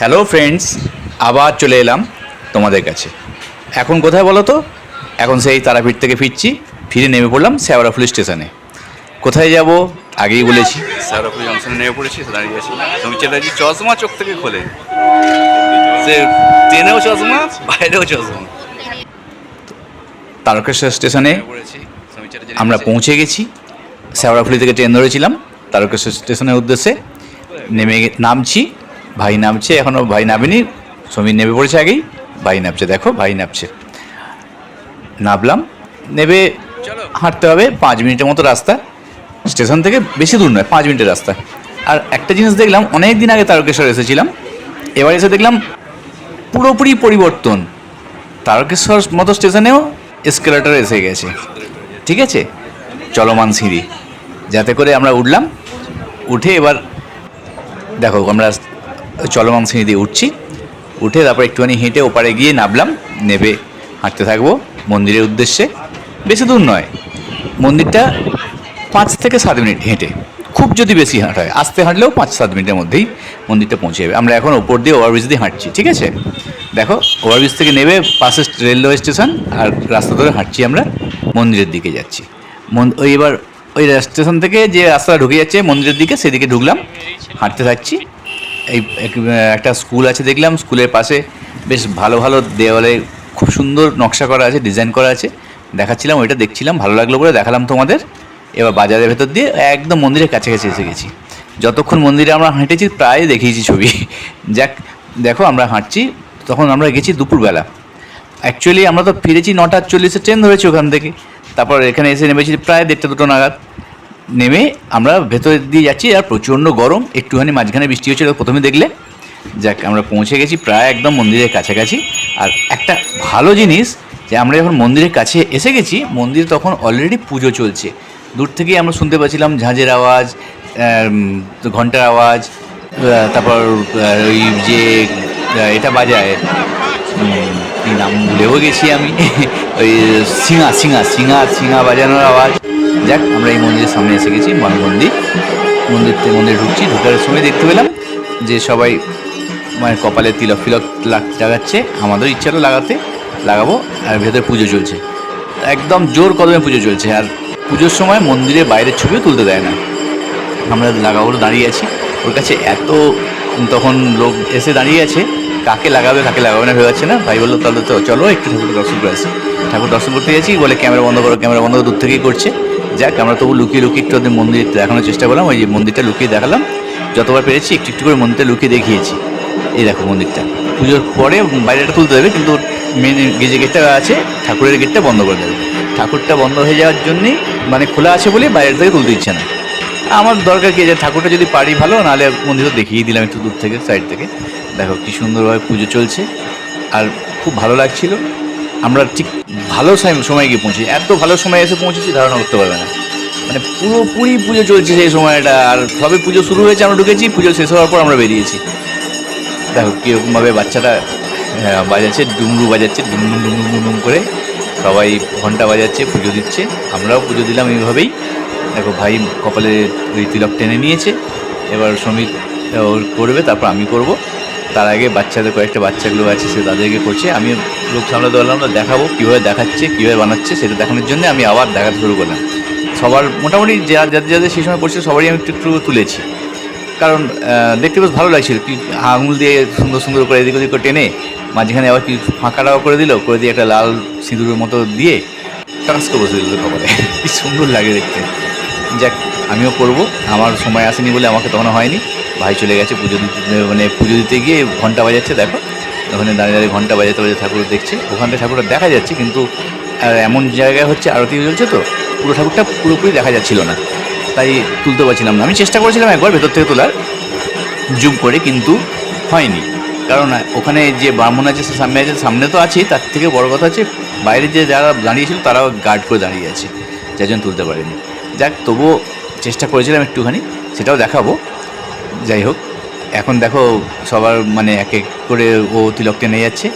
Hello friends আবার চলে এলাম তোমাদের কাছে। এখন কোথায় বলো তো? এখন সেই তারাপীঠ থেকে ফিরছি ফিরে নেমে পড়লাম শ্যাওড়াফুলি স্টেশনে। কোথায় যাব? আগেই বলেছি। শ্যাওড়াফুলি জংশনে নেমে পড়েছি দাঁড়িয়ে আছি। তুমি চ্যাটার্জি চশমা চোখ থেকে খোলে। সে ট্রেনেও চশমা বাইরেও চশমা। তারকেশ্বর স্টেশনে আমরা পৌঁছে গেছি। শ্যাওড়াফুলি থেকে ট্রেন ধরেছিলাম তারকেশ্বর স্টেশনের উদ্দেশ্যে। নেমে নামছি ভাই নামছে এখনও ভাই নামেনি। সমীর নেমে পড়েছে আগেই ভাই নামছে দেখো ভাই নামছে। নামলাম নেবে হাঁটতে হবে পাঁচ মিনিটের মতো রাস্তা। স্টেশন থেকে বেশি দূর নয় পাঁচ মিনিটের রাস্তা। আর একটা জিনিস দেখলাম অনেক দিন আগে তারকেশ্বর এসেছিলাম। এবার এসে দেখলাম পুরোপুরি পরিবর্তন। তারকেশ্বর মতো স্টেশনেও এসকেলেটর এসে গেছে। ঠিক আছে? চলমান সিঁড়ি। যাতে করে আমরা উঠলাম উঠে এবার দেখো আমরা চলমান সিঁড়ি দিয়ে উঠছি। উঠে তারপর একটুখানি হেঁটে ওপারে গিয়ে নামলাম, নেবে হাঁটতে থাকব মন্দিরের উদ্দেশ্যে। বেশি দূর নয়, মন্দিরটা পাঁচ থেকে সাত মিনিট হেঁটে, খুব যদি বেশি হাঁটা হয়, আস্তে হাঁটলেও পাঁচ সাত মিনিটের মধ্যেই মন্দিরটা পৌঁছে যাবে। আমরা এখন ওপর দিয়ে ওভারব্রিজ দিয়ে হাঁটছি, ঠিক আছে? দেখো, ওভারব্রিজ থেকে নেবে পাশে রেলওয়ে স্টেশন আর রাস্তা ধরে হাঁটছি আমরা, মন্দিরের দিকে যাচ্ছি। ওই এবার ওই স্টেশন থেকে যে রাস্তাটা ঢুকে যাচ্ছে মন্দিরের দিকে, সেদিকে ঢুকলাম, হাঁটতে থাকছি। এই একটা স্কুল আছে দেখলাম স্কুলের পাশে বেশ ভালো ভালো দেওয়ালে খুব সুন্দর নকশা করা আছে ডিজাইন করা আছে। দেখাচ্ছিলাম, ওইটা দেখছিলাম, ভালো লাগল বলে দেখালাম তোমাদের। এবার বাজারের ভেতর দিয়ে একদম মন্দিরের কাছাকাছি এসে গেছি। যতক্ষণ মন্দিরে আমরা হেঁটেছি, প্রায় দেখিয়েছি ছবি। যাক, দেখো আমরা হাঁটছি, তখন আমরা গেছি দুপুরবেলা। অ্যাকচুয়ালি আমরা তো ফিরেছি নটা চল্লিশে ট্রেন ধরেছি ওখান থেকে। তারপর এখানে এসে নেমেছি প্রায় দেড়টা দুটো নাগাদ। নেমে আমরা দিয়ে যাচ্ছি, আর প্রচণ্ড গরম, একটুখানি মাঝখানে বৃষ্টি হচ্ছিল, প্রথমে দেখলে। যাক, আমরা পৌঁছে গেছি প্রায় একদম মন্দিরের কাছাকাছি। আর একটা ভালো জিনিস যে আমরা যখন মন্দিরের কাছে এসে গেছি, মন্দির তখন অলরেডি পুজো চলছে। দূর থেকেই আমরা শুনতে পাচ্ছিলাম ঝাঁঝের আওয়াজ ঘণ্টার আওয়াজ তারপর ওই যে এটা বাজায় নাম ভুলেও গেছি আমি, ওই সিঙা সিঙা সিঙা সিঙা বাজানোর আওয়াজ। যাক, আমরা এই মন্দিরের সামনে এসে গেছি মন মন্দির। মন্দির থেকে মন্দিরে ঢুকছি, ঢুকার সময় দেখতে পেলাম যে সবাই মানে কপালে তিলক ফিলক লাগাচ্ছে আমাদের ইচ্ছাটা লাগাতে, লাগাবো, আর ভেতরে পুজো চলছে। একদম জোর কদমে পুজো চলছে, আর পুজোর সময় মন্দিরের বাইরের ছবিও তুলতে দেয় না। আমরা লাগাবো দাঁড়িয়ে আছি, ওর কাছে এত তখন লোক এসে দাঁড়িয়ে আছে, কাকে লাগাবে কাকে লাগাবে না ভেবে না। ভাই বলল, তাহলে তো চলো, একটু ঠাকুর দর্শন করে আসি। ঠাকুর দর্শন করতে গেছি, বলে ক্যামেরা বন্ধ করো, ক্যামেরা বন্ধ দূর থেকেই করছে। যাক, আমরা তবু লুকিয়ে লুকিয়ে একটু ওদের মন্দির দেখানোর চেষ্টা করলাম, ওই যে মন্দিরটা লুকিয়ে দেখালাম। যতবার পেরেছি, একটু একটু করে মন্দিরটা লুকিয়ে দেখিয়েছি। এই দেখো মন্দিরটা। পুজোর পরে বাইরেটা তুলতে দেবে কিন্তু মেন যে গেটটা আছে, ঠাকুরের গেটটা বন্ধ করে দেবে। ঠাকুরটা বন্ধ হয়ে যাওয়ার জন্যেই মানে খোলা আছে বলে বাইরের থেকে তুলতে ইচ্ছে না। আমার দরকার কি যে ঠাকুরটা যদি পারি ভালো, নাহলে মন্দিরটা দেখিয়ে দিলাম একটু দূর থেকে সাইড থেকে। দেখো কি সুন্দরভাবে পুজো চলছে, আর খুব ভালো লাগছিল। আমরা ঠিক ভালো সময় গিয়ে পৌঁছি এত ভালো সময় এসে পৌঁছেছি ধারণা করতে পারবে না। মানে পুরোপুরি পুজো চলছে সেই সময়টা আর সবে পুজো শুরু হয়েছে আমরা ঢুকেছি পুজো শেষ হওয়ার পর আমরা বেরিয়েছি। দেখো কীরকমভাবে বাচ্চাটা আহ, বাজাচ্ছে ডুমরু বাজাচ্ছে ডুম ডুম ডুম ডুম করে সবাই ঘণ্টা বাজাচ্ছে পুজো দিচ্ছে। আমরাও পুজো দিলাম এইভাবেই। দেখো ভাই কপালে ওই তিলক টেনে নিয়েছে। এবার সমীর ওর করবে তারপর আমি করব। তার আগে বাচ্চাদের কয়েকটা বাচ্চাগুলো আছে, সে তাদেরকে করছে। আমি লোক সামলাতে পারলাম না, দেখাবো কীভাবে দেখাচ্ছে, কীভাবে বানাচ্ছে, সেটা দেখানোর জন্য আমি আবার দেখাতে শুরু করলাম। সবার মোটামুটি যা যাদের যাদের সেই সময় করছে সবারই আমি একটু একটু তুলেছি। কারণ দেখতে বেশ ভালো লাগছিল। কি আঙুল দিয়ে সুন্দর সুন্দর করে এদিক ওদিক টেনে মাঝখানে আবার কি ফাঁকাটাও করে দিল, করে দিয়ে একটা লাল সিঁদুরের মতো দিয়ে টাকাস করে বসে দিল কপালে। কি সুন্দর লাগে দেখতে। যাক, আমিও করব। আমার সময় আসেনি বলে আমাকে তখন হয়নি। ভাই চলে গেছে পুজো দিতে মানে পুজো দিতে গিয়ে ঘণ্টা বাজাচ্ছে, দেখো। ওখানে দাঁড়িয়ে দাঁড়িয়ে ঘণ্টা বাজাতে বাজাতে ঠাকুর দেখছে। ওখান থেকে ঠাকুরটা দেখা যাচ্ছে, কিন্তু এমন জায়গায় হচ্ছে আরতি চলছে তো, পুরো ঠাকুরটা পুরোপুরি দেখা যাচ্ছিল না। তাই তুলতে পারছিলাম না। আমি চেষ্টা করেছিলাম একবার ভেতর থেকে তোলার, জুম করে, কিন্তু হয়নি। কারণ, ওখানে যে ব্রাহ্মণ আছে, সে সামনে আছে, সামনে তো আছেই, তার থেকে বড় কথা হচ্ছে, বাইরে যে যারা দাঁড়িয়েছিল, তারাও গার্ড করে দাঁড়িয়ে আছে, যার জন্য তুলতে পারেনি। যাক, তবুও চেষ্টা করেছিলাম একটুখানি, সেটাও দেখাবো। যাই হোক, এখন দেখো সবার মানে এক এক করে ও তিলক টেনে যাচ্ছে।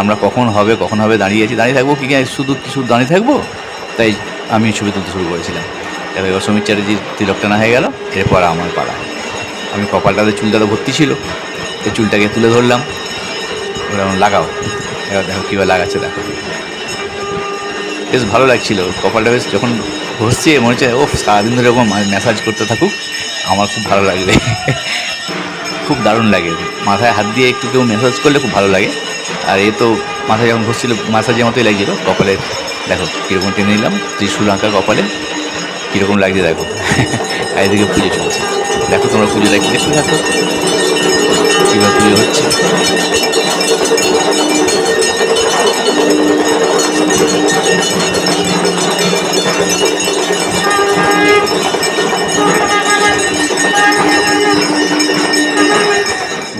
আমরা কখন হবে কখন হবে দাঁড়িয়ে আছি, দাঁড়িয়ে থাকব কি শুধু কি শুধু দাঁড়িয়ে থাকব? তাই আমি ছবি তুলতে শুরু করেছিলাম। এবার এবার সমীর চ্যাটার্জির তিলক টানা হয়ে গেল, এরপর আমার পাড়া আমি কপালটাতে চুলটা তো ভর্তি ছিল, তো চুলটাকে তুলে ধরলাম। ওরকম লাগাও। এবার দেখো কীভাবে লাগাচ্ছে, দেখো। বেশ ভালো লাগছিল, কপালটা বেশ যখন ঘষছে মনে হচ্ছে ও সারাদিন ধরে এরকম ম্যাসাজ করতে থাকুক, আমার খুব ভালো লাগবে। খুব দারুণ লাগে। মাথায় হাত দিয়ে একটু কেউ ম্যাসাজ করলে খুব ভালো লাগে। আর এ তো মাথায় যখন ঘষছিল মাসাজের মতোই লাগছিল। কপালে, দেখো, কীরকম টেনে নিলাম, ত্রিশুল আঁকা কপালে, কীরকম লাগছে দেখো। এদিকে পুজো চলছে। দেখো তোমরা পুজো দেখতে দেখতে থাকো। কীভাবে পুজো হচ্ছে।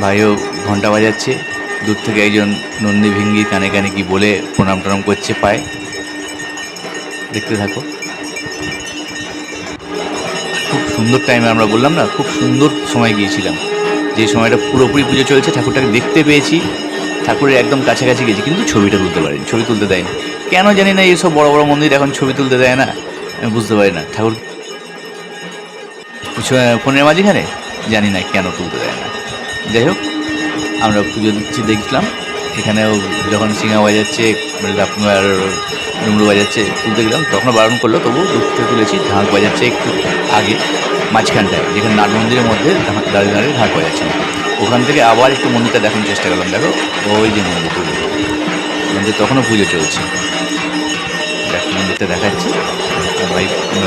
ভাইও ঘণ্টা বাজাচ্ছে। দূর থেকে একজন নন্দী ভিঙ্গি কানে কানে কি বলে প্রণাম টনাম করছে পায়। দেখতে থাকো। খুব সুন্দর টাইমে আমরা বললাম না, খুব সুন্দর সময় গিয়েছিলাম। যে সময়টা পুরোপুরি পুজো চলছে, ঠাকুরটাকে দেখতে পেয়েছি। ঠাকুরের একদম কাছাকাছি গেছি, কিন্তু ছবিটা তুলতে পারিনি, ছবি তুলতে দেয়নি। কেন জানি না এইসব বড় বড় মন্দির এখন ছবি তুলতে দেয় না, আমি বুঝতে পারি না। ঠাকুর ফোনের মাঝখানে? জানি না কেন তুলতে দেয় না। যাই হোক, আমরা পুজো দিচ্ছি দেখলাম এখানেও যখন সিঙ্গা বাজাচ্ছে মানে আপনার ডুমরু বাজাচ্ছে, তুলতে গেলাম, তখন বারণ করল তবু দূর তুলেছি, ঢাক বাজাচ্ছে একটু আগে, মাঝখানটায়, যেখানে নাট মন্দিরের মধ্যে দাঁড়িয়ে দাঁড়িয়ে ঢাক বাজাচ্ছে। ওখান থেকে আবার একটু মন্দিরটা দেখানোর চেষ্টা করলাম, দেখো, ওই যে মন্দির মন্দির, তখনও পুজো চলছে। দেখ, মন্দিরটা দেখাচ্ছি। ভাই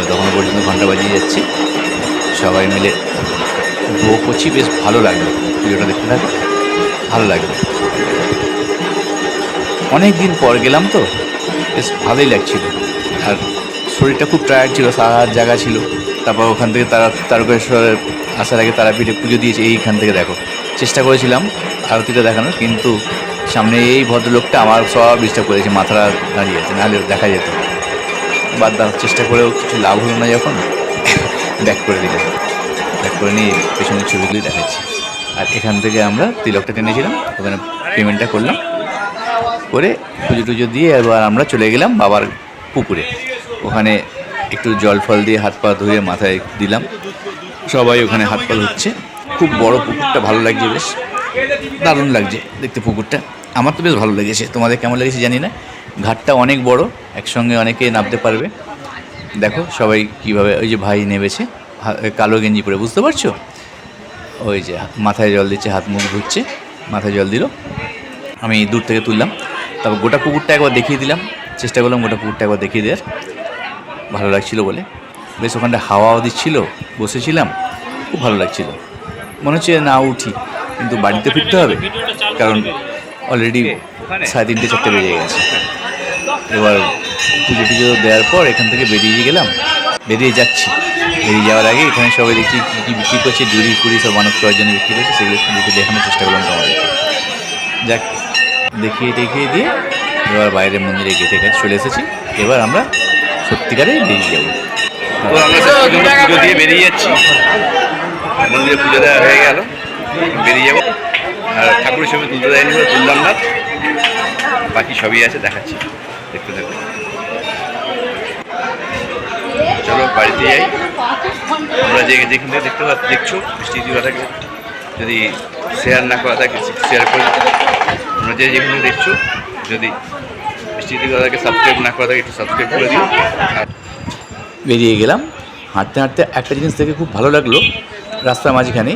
তখনও পর্যন্ত ঘণ্টা বাজিয়ে যাচ্ছে। সবাই মিলে উপভোগ করছি, বেশ ভালো লাগল। পুজোটা দেখতে থাকো, ভালো লাগল। অনেক দিন পর গেলাম তো, বেশ ভালোই লাগছিল। আর শরীরটা খুব টায়ার্ড ছিল সারা জায়গা ছিল। তারপর ওখান থেকে তারা, তারকেশ্বরের আসার আগে তারাপীঠে পুজো দিয়েছে, এইখান থেকে দেখো। চেষ্টা করেছিলাম আরতিটা দেখানোর, কিন্তু সামনে এই ভদ্রলোকটা আমার সব ডিস্টার্ব করেছে, মাথাটা দাঁড়িয়ে আছে, নাহলে দেখা যেত। বাদ চেষ্টা করেও কিছু লাভ হলো না যখন ব্যাক করে দিলাম ব্যাক করে নিয়ে পেছনের ছবিগুলি দেখাচ্ছি। আর এখান থেকে আমরা তিলকটা টেনেছিলাম, ওখানে পেমেন্টটা করলাম। করে পুজো টুজো দিয়ে এবার আমরা চলে গেলাম বাবার পুকুরে। ওখানে একটু জল ফল দিয়ে হাত পা ধুয়ে মাথায় দিলাম। সবাই ওখানে হাত পা ধুচ্ছে। খুব বড় পুকুরটা, ভালো লাগছে বেশ। দারুণ লাগছে দেখতে পুকুরটা। আমার তো বেশ ভালো লেগেছে। তোমাদের কেমন লেগেছে জানি না। ঘাটটা অনেক বড়, একসঙ্গে অনেকে নামতে পারবে। দেখো সবাই কীভাবে ওই যে ভাই নেমেছে। কালো গেঞ্জি পরে, বুঝতে পারছ? ওই যে, মাথায় জল দিচ্ছে, হাত মুখ ধুচ্ছে, মাথায় জল দিল। আমি দূর থেকে তুললাম। তারপর গোটা পুকুরটা একবার দেখিয়ে দিলাম। চেষ্টা করলাম গোটা পুকুরটা একবার দেখিয়ে দেওয়ার। ভালো লাগছিল বলে। বেশ, ওখানটা হাওয়াও দিচ্ছিল, বসেছিলাম। খুব ভালো লাগছিল। মনে হচ্ছে না উঠি, কিন্তু বাড়িতে ফিরতে হবে। কারণ অলরেডি সাড়ে তিনটে, চারটে বেজে গেছে। এবার পুজো টুজো দেওয়ার পর এখান থেকে বেরিয়ে গেলাম। বেরিয়ে যাচ্ছি। বেরিয়ে যাওয়ার আগে এখানে সবাই দেখছি কী কী বিক্রি করছে জুড়ি ফুড়ি সব মানব করার জন্য বিক্রি করছে, সেগুলো একটু দেখানোর চেষ্টা করলাম তোমাদেরকে যাক, দেখিয়ে দেখিয়ে দিয়ে এবার বাইরের মন্দিরে গেটে কাছে চলে এসেছি। এবার আমরা সত্যিকারে বেরিয়ে যাব। তো আমরা পুজো দিয়ে বেরিয়ে যাচ্ছি। মন্দিরে পুজো দেওয়া হয়ে গেল। বেরিয়ে যাব। আর ঠাকুরের ছবি তুলতে দেয়নি তুললাম না। বাকি সবই আছে, দেখাচ্ছি। দেখতে থাকো। চলো বাড়িতে যাই তোমরা যে যেখান থেকে দেখতে পা- দেখছ বৃষ্টি থাকে যদি শেয়ার না করা থাকে শেয়ার করে। তোমরা যে যেখান দেখছ যদি বৃষ্টি থাকে সাবস্ক্রাইব না করা থাকে একটু সাবস্ক্রাইব করে দিও আর বেরিয়ে গেলাম হাঁটতে হাঁটতে একটা জিনিস দেখে খুব ভালো লাগল রাস্তার মাঝখানে?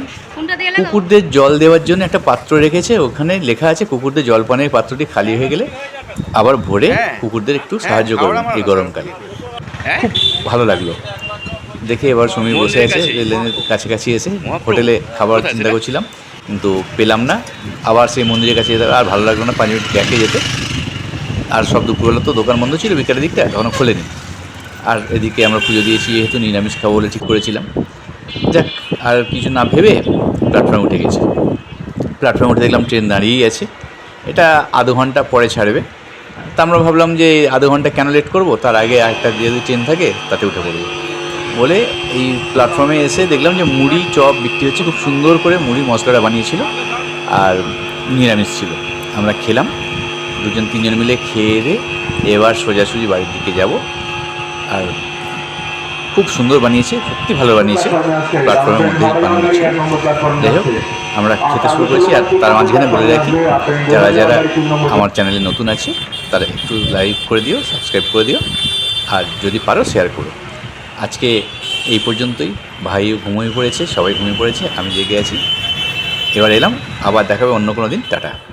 কুকুরদের জল দেওয়ার জন্য একটা পাত্র রেখেছে ওখানে লেখা আছে কুকুরদের জল পানের পাত্রটি খালি হয়ে গেলে আবার ভরে হ্যাঁ। কুকুরদের একটু হ্যাঁ, সাহায্য করুন এই গরমকালে খুব ভালো লাগল। দেখে এবার সমীর বসে আছে? রেলের কাছাকাছি এসে হোটেলে খাবার চিন্তা করছিলাম কিন্তু পেলাম না। আবার সেই মন্দিরের কাছে যেতে আর ভালো লাগল না পাঁচ মিনিট ব্যাকে যেতে। আর সব দুপুরবেলা তো দোকান বন্ধ ছিল বিকালের দিকটা তখনও খোলেনি। আর এদিকে আমরা পুজো দিয়েছি যেহেতু নিরামিষ খাব বলে ঠিক করেছিলাম। যাক আর কিছু না ভেবে প্ল্যাটফর্মে উঠে গেছি। প্ল্যাটফর্মে উঠে দেখলাম ট্রেন দাঁড়িয়েই আছে। এটা আধ ঘণ্টা পরে ছাড়বে। তা আমরা ভাবলাম যে আধ ঘণ্টা কেন লেট করব? তার আগে একটা যদি ট্রেন থাকে, তাতে উঠে পড়ব। বলে এই প্ল্যাটফর্মে এসে দেখলাম যে মুড়ি, চপ বিক্রি হচ্ছে, খুব সুন্দর করে মুড়ি মশলাটা বানিয়েছিল আর নিরামিষ ছিল। আমরা খেলাম, দুজন তিনজন মিলে খেয়ে এবার সোজাসুজি বাড়ির দিকে যাব। আর খুব সুন্দর বানিয়েছে, সত্যি ভালো বানিয়েছে। প্ল্যাটফর্মের মধ্যে বানানো ছিল যাই হোক, আমরা খেতে শুরু করেছি আর তার মাঝখানে বলে রাখি, যারা যারা আমার চ্যানেলে নতুন আছে, তারা একটু লাইক করে দিও, সাবস্ক্রাইব করে দিও, আর যদি পারো, শেয়ার করো। আজকে এই পর্যন্তই। ভাই ঘুমিয়ে পড়েছে, সবাই ঘুমিয়ে পড়েছে, আমি জেগে আছি। এবার এলাম, আবার দেখাবে অন্য কোনো দিন। টাটা।